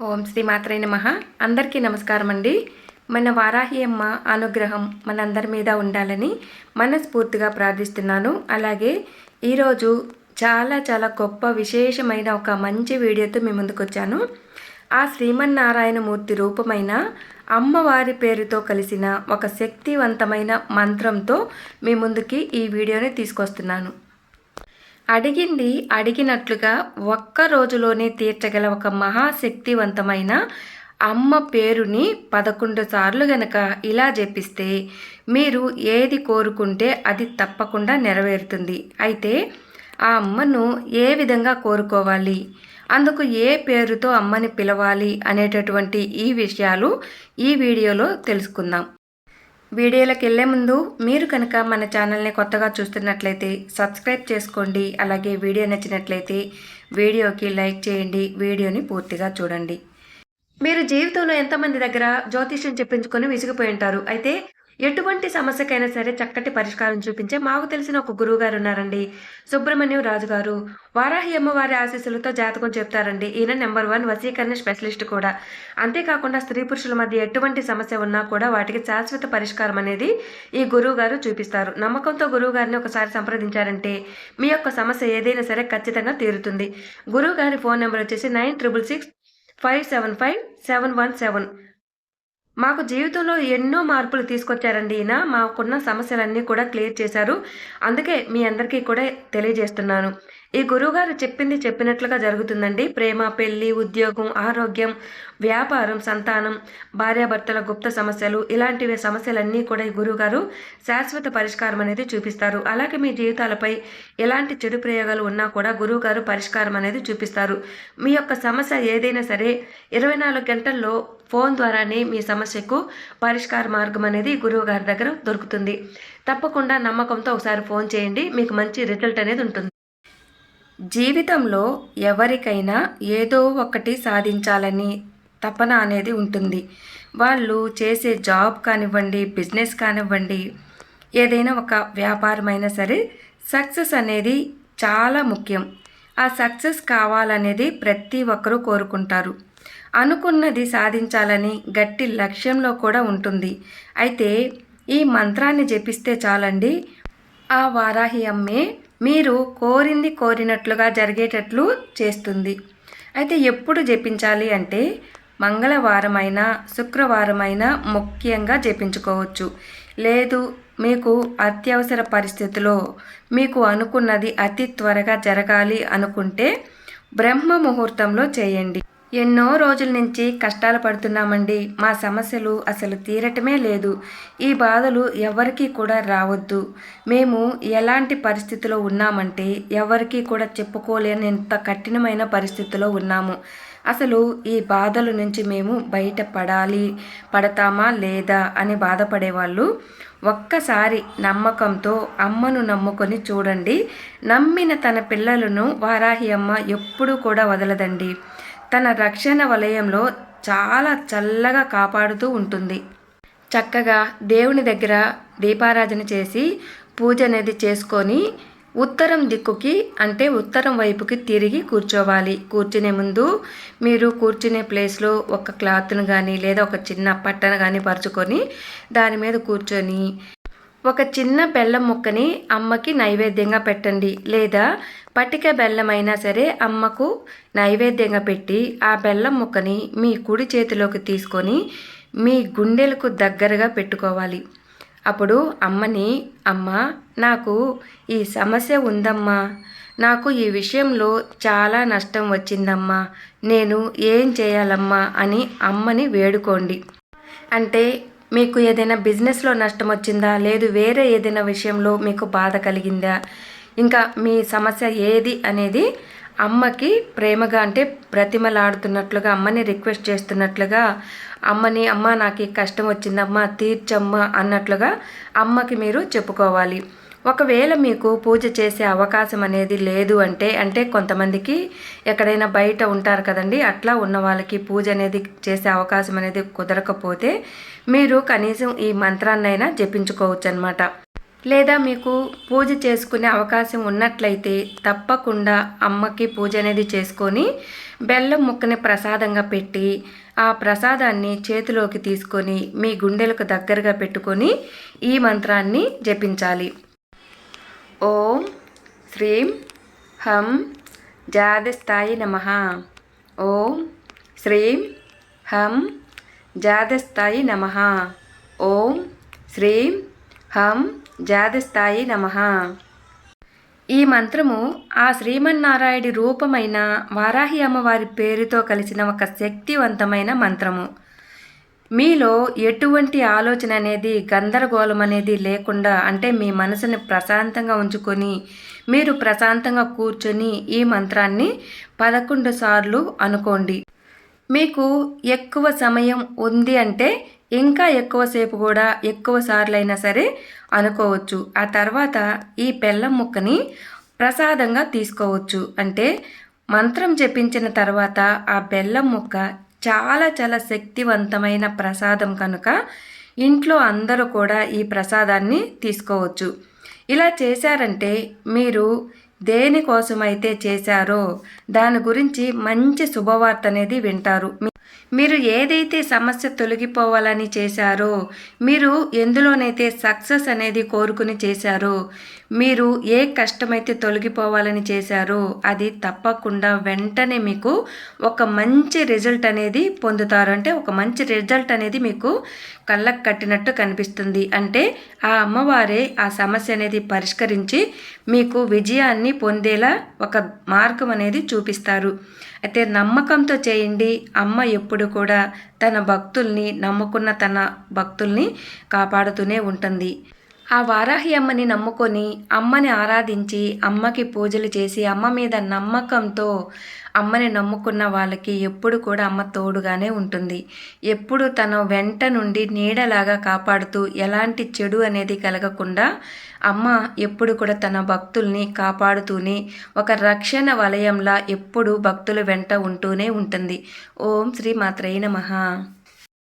ఓం శ్రీ మాత్రే నమ. అందరికీ నమస్కారం అండి మన వారాహి అమ్మ అనుగ్రహం మనందరి మీద ఉండాలని మనస్ఫూర్తిగా ప్రార్థిస్తున్నాను. అలాగే ఈరోజు చాలా చాలా గొప్ప విశేషమైన ఒక మంచి వీడియోతో మీ ముందుకు వచ్చాను ఆ శ్రీమన్నారాయణమూర్తి రూపమైన అమ్మవారి పేరుతో కలిసిన ఒక శక్తివంతమైన మంత్రంతో మీ ముందుకి ఈ వీడియోని తీసుకొస్తున్నాను. అడిగింది అడిగినట్లుగా ఒక్క రోజులోనే తీర్చగల ఒక మహాశక్తివంతమైన అమ్మ పేరుని పదకొండు సార్లు గనక ఇలా జపిస్తే మీరు ఏది కోరుకుంటే అది తప్పకుండా నెరవేరుతుంది. అయితే ఆ అమ్మను ఏ విధంగా కోరుకోవాలి? అందుకు ఏ పేరుతో అమ్మని పిలవాలి అనేటటువంటి ఈ విషయాలు ఈ వీడియోలో తెలుసుకుందాం. వీడియోలోకి వెళ్ళే ముందు మీరు కనుక మన ఛానల్ని కొత్తగా చూస్తున్నట్లయితే సబ్స్క్రైబ్ చేసుకోండి అలాగే వీడియో నచ్చినట్లయితే వీడియోకి లైక్ చేయండి వీడియోని పూర్తిగా చూడండి. మీరు జీవితంలో ఎంతమంది దగ్గర జ్యోతిష్యం చెప్పించుకొని విసిగిపోయి ఉంటారు. అయితే ఎటువంటి సమస్యకైనా సరే చక్కటి పరిష్కారం చూపించే మాకు తెలిసిన ఒక గురువు గారు ఉన్నారండి సుబ్రహ్మణ్యం రాజు గారు వారాహి అమ్మవారి ఆశీస్సులతో జాతకం చెప్తారండి. ఈయన నెంబర్ వన్ వసీకరణ స్పెషలిస్ట్ కూడా. అంతేకాకుండా స్త్రీ పురుషుల మధ్య ఎటువంటి సమస్య ఉన్నా కూడా వాటికి శాశ్వత పరిష్కారం అనేది ఈ గురువు గారు చూపిస్తారు. నమ్మకంతో గురువు గారిని ఒకసారి సంప్రదించారంటే మీ యొక్క సమస్య ఏదైనా సరే ఖచ్చితంగా తీరుతుంది. గురువు గారి ఫోన్ నెంబర్ వచ్చేసి nine triple six five seven five seven one seven. మాకు జీవితంలో ఎన్నో మార్పులు తీసుకొచ్చారండి ఈయన. మాకున్న సమస్యలన్నీ కూడా క్లియర్ చేశారు. అందుకే మీ అందరికీ కూడా తెలియజేస్తున్నాను. ఈ గురువుగారు చెప్పింది చెప్పినట్లుగా జరుగుతుందండి. ప్రేమ పెళ్ళి ఉద్యోగం ఆరోగ్యం వ్యాపారం సంతానం భార్యాభర్తల గుప్త సమస్యలు ఇలాంటివి సమస్యలన్నీ కూడా ఈ గురువుగారు శాశ్వత పరిష్కారం అనేది చూపిస్తారు. అలాగే మీ జీవితాలపై ఎలాంటి చెడు ప్రయోగాలు ఉన్నా కూడా గురువుగారు పరిష్కారం అనేది చూపిస్తారు. మీ యొక్క సమస్య ఏదైనా సరే ఇరవై నాలుగు గంటల్లో ఫోన్ ద్వారానే మీ సమస్యకు పరిష్కార మార్గం అనేది గురువు గారి దగ్గర దొరుకుతుంది. తప్పకుండా నమ్మకంతో ఒకసారి ఫోన్ చేయండి మీకు మంచి రిజల్ట్ అనేది ఉంటుంది. జీవితంలో ఎవరికైనా ఏదో ఒకటి సాధించాలని తపన అనేది ఉంటుంది. వాళ్ళు చేసే జాబ్ కానివ్వండి బిజినెస్ కానివ్వండి ఏదైనా ఒక వ్యాపారమైనా సరే సక్సెస్ అనేది చాలా ముఖ్యం. ఆ సక్సెస్ కావాలనేది ప్రతి ఒక్కరూ కోరుకుంటారు. అనుకున్నది సాధించాలని గట్టి లక్ష్యంలో కూడా ఉంటుంది. అయితే ఈ మంత్రాన్ని జపిస్తే చాలండి. ఆ వారాహి అమ్మే మీరు కోరింది కోరినట్లుగా జరిగేటట్లు చేస్తుంది. అయితే ఎప్పుడు జపించాలి అంటే మంగళవారమైనా శుక్రవారమైనా ముఖ్యంగా జపించుకోవచ్చు. లేదు మీకు అత్యవసర పరిస్థితిలో మీకు అనుకున్నది అతి త్వరగా జరగాలి అనుకుంటే బ్రహ్మ ముహూర్తంలో చేయండి. ఎన్నో రోజుల నుంచి కష్టాలు పడుతున్నామండి. మా సమస్యలు అసలు తీరటమే లేదు. ఈ బాధలు ఎవరికీ కూడా రావద్దు. మేము ఎలాంటి పరిస్థితిలో ఉన్నామంటే ఎవరికీ కూడా చెప్పుకోలేనంత కఠినమైన పరిస్థితిలో ఉన్నాము. అసలు ఈ బాధల నుంచి మేము బయటపడాలి పడతామా లేదా అని బాధపడేవాళ్ళు ఒక్కసారి నమ్మకంతో అమ్మను నమ్ముకొని చూడండి. నమ్మిన తన పిల్లలను వారాహి అమ్మ ఎప్పుడూ కూడా వదలదండి. తన రక్షణ వలయంలో చాలా చల్లగా కాపాడుతూ ఉంటుంది. చక్కగా దేవుని దగ్గర దీపారాధన చేసి పూజ అనేది చేసుకొని ఉత్తరం దిక్కుకి అంటే ఉత్తరం వైపుకి తిరిగి కూర్చోవాలి. కూర్చునే ముందు మీరు కూర్చునే ప్లేస్లో ఒక క్లాత్ను కానీ లేదా ఒక చిన్న పట్టను కానీ పరుచుకొని దాని మీద కూర్చొని ఒక చిన్న బెల్లం ముక్కని అమ్మకి నైవేద్యంగా పెట్టండి. లేదా పటిక బెల్లం అయినా సరే అమ్మకు నైవేద్యంగా పెట్టి ఆ బెల్లం ముక్కని మీ కుడి చేతిలోకి తీసుకొని మీ గుండెలకు దగ్గరగా పెట్టుకోవాలి. అప్పుడు అమ్మని అమ్మ నాకు ఈ సమస్య ఉందమ్మా. నాకు ఈ విషయంలో చాలా నష్టం వచ్చిందమ్మా. నేను ఏం చేయాలమ్మా? అని అమ్మని వేడుకోండి. అంటే మీకు ఏదైనా బిజినెస్లో నష్టం వచ్చిందా? లేదు వేరే ఏదైనా విషయంలో మీకు బాధ కలిగిందా? ఇంకా మీ సమస్య ఏది అనేది అమ్మకి ప్రేమగా అంటే బ్రతిమలాడుతున్నట్లుగా అమ్మని రిక్వెస్ట్ చేస్తున్నట్లుగా అమ్మని అమ్మ నాకు కష్టం వచ్చిందమ్మ తీర్చమ్మ అన్నట్లుగా అమ్మకి మీరు చెప్పుకోవాలి. ఒకవేళ మీకు పూజ చేసే అవకాశం అనేది లేదు అంటే అంటే కొంతమందికి ఎక్కడైనా బయట ఉంటారు కదండి అట్లా ఉన్న వాళ్ళకి పూజ అనేది చేసే అవకాశం అనేది కుదరకపోతే మీరు కనీసం ఈ మంత్రాన్నైనా జపించుకోవచ్చు అనమాట లేదా మీకు పూజ చేసుకునే అవకాశం ఉన్నట్లయితే తప్పకుండా అమ్మకి పూజ అనేది చేసుకొని బెల్లం ముక్కని ప్రసాదంగా పెట్టి ఆ ప్రసాదాన్ని చేతిలోకి తీసుకొని మీ గుండెలకు దగ్గరగా పెట్టుకొని ఈ మంత్రాన్ని జపించాలి. ఓం శ్రీం హం జాదస్థాయి నమ. ఓం శ్రీం హం జాదస్థాయి నమ. ఓం శ్రీం హం జాదస్థాయి నమ. ఈ మంత్రము ఆ శ్రీమన్నారాయణి రూపమైన వారాహి అమ్మవారి పేరుతో కలిసిన ఒక శక్తివంతమైన మంత్రము. మీలో ఎటువంటి ఆలోచన అనేది గందరగోళం అనేది లేకుండా అంటే మీ మనసుని ప్రశాంతంగా ఉంచుకొని మీరు ప్రశాంతంగా కూర్చొని ఈ మంత్రాన్ని పదకొండు సార్లు అనుకోండి. మీకు ఎక్కువ సమయం ఉంది అంటే ఇంకా ఎక్కువసేపు కూడా ఎక్కువ సార్లు అయినా సరే అనుకోవచ్చు. ఆ తర్వాత ఈ బెల్లం ముక్కని ప్రసాదంగా తీసుకోవచ్చు. అంటే మంత్రం జపించిన తర్వాత ఆ బెల్లం ముక్క చాలా చాలా శక్తివంతమైన ప్రసాదం కనుక ఇంట్లో అందరూ కూడా ఈ ప్రసాదాన్ని తీసుకోవచ్చు. ఇలా చేశారంటే మీరు దేనికోసమైతే చేశారో దాని గురించి మంచి శుభవార్త అనేది వింటారు. మీరు ఏదైతే సమస్య తొలగిపోవాలని చేశారో మీరు ఎందులోనైతే సక్సెస్ అనేది కోరుకుని చేశారో మీరు ఏ కష్టమైతే తొలగిపోవాలని చేశారో అది తప్పకుండా వెంటనే మీకు ఒక మంచి రిజల్ట్ అనేది పొందుతారు. అంటే ఒక మంచి రిజల్ట్ అనేది మీకు కళ్ళకు కట్టినట్టు కనిపిస్తుంది. అంటే ఆ అమ్మవారే ఆ సమస్య అనేది పరిష్కరించి మీకు విజయాన్ని పొందేలా ఒక మార్గం అనేది చూపిస్తారు. అయితే నమ్మకంతో చేయండి. అమ్మ ఎప్పుడు కూడా తన భక్తుల్ని నమ్ముకున్న తన భక్తుల్ని కాపాడుతూనే ఉంటుంది. ఆ వారాహి అమ్మని నమ్ముకొని అమ్మని ఆరాధించి అమ్మకి పూజలు చేసి అమ్మ మీద నమ్మకంతో అమ్మని నమ్ముకున్న వాళ్ళకి ఎప్పుడు కూడా అమ్మ తోడుగానే ఉంటుంది. ఎప్పుడు తన వెంట నుండి నీడలాగా కాపాడుతూ ఎలాంటి చెడు అనేది కలగకుండా అమ్మ ఎప్పుడు కూడా తన భక్తుల్ని కాపాడుతూనే ఒక రక్షణ వలయంలా ఎప్పుడు భక్తుల వెంట ఉంటూనే ఉంటుంది. ఓం శ్రీ మాత్రైన నమః.